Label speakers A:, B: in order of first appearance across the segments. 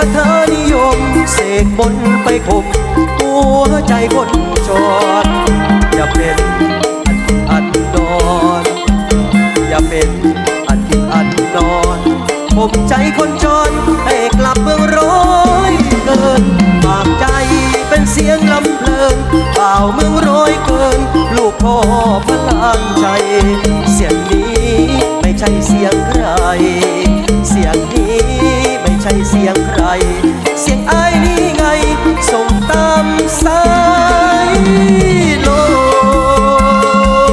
A: าถานิยม เสกมนไปข่มหัวใจคนจรอย่าเป็นอันนอน อย่าเป็นอันอันนอนผมใจคนจรให้กลับเมืองร้อยเกินฝากใจเป็นเสียงลำเพลินเปล่าเมืองร้อยเกิน ลูกพ่อพลานใจ เสียงนี้ไม่ใช่เสียงใคร เสียงนี้ ช่เสียงใคร เสียงไอ้ายนี่ไง ส่งตามสายลม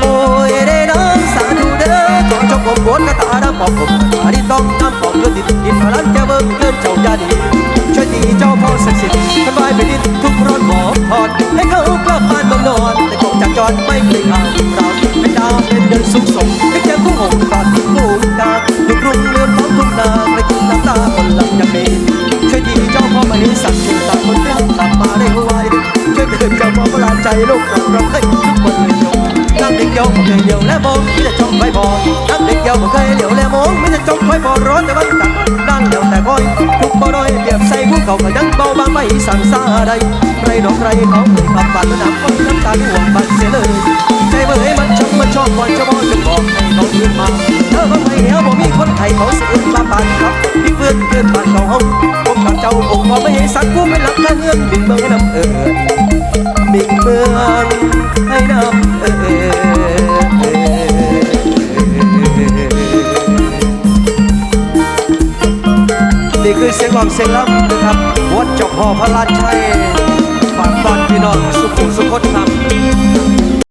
A: โอ้ยเด้น้องสาธุเด้อขอจงผมบวชกระตาดำบอกผมตาที่ต้องน้ำบอกเงินดินดินพลันแกเบิ้งเกินเจ้าญาดีช่วยตีเจ้าพ่อศักดิ์สิทธิ์ นอน แต่คงจากจรไม่เคยห่างเราเป็นดาวเป็นเดินสูงส่งให้แก้มผู้หงตอนผู้ตาอยู่กรุ่งเรือนท้องทุ่งนาในคุณน้ำตาคนหลังยังมีช่วยตีเจ้าพ่อมานิสักดิ์สิทธิ์ตามคนรักกลับมาได้ไวช่วยเตือนเจ้าพ่อประหลาดใจโลกเราเราให้ทุกคนเลยจงนักเด็กเยาว์บ่เคยเดียวและมองไมิจะจ้องไว้บอนักเด็กเยาว์บ่เคยเดียวและมองไมิจะจ้องไว้บอร้อนแต่วันตักดังเดียวแต่คอยทุกบ่ด้อยเปรียบใส่ผู้เขาก็ยังเบาบางไม่สั่งซาใด ใครดอกใครเขาเคยขับปานน้ำคนน้ำตาห่วงบันเสียเลยใจเบื่อมันชมมันชอบก่อนจะมองจะบอกให้เขายืนมาเธอคนไทยเหียวบ่มีคนไทยเขาเสื่อมาปานครับพี่เพื่อนเกินปานเขาห้องผมกับเจ้าองค์พอไม่ให้สักกูไม่รักข้าเงื่อนบินเมืองให้น้ำเอิญมิ่งเมืองให้น้ำเอ่นี่คือเสียงร้องเสียงรำนะครับวัดเจาพ่อพระราชัย ฝากตอนพี่น้องสุขุม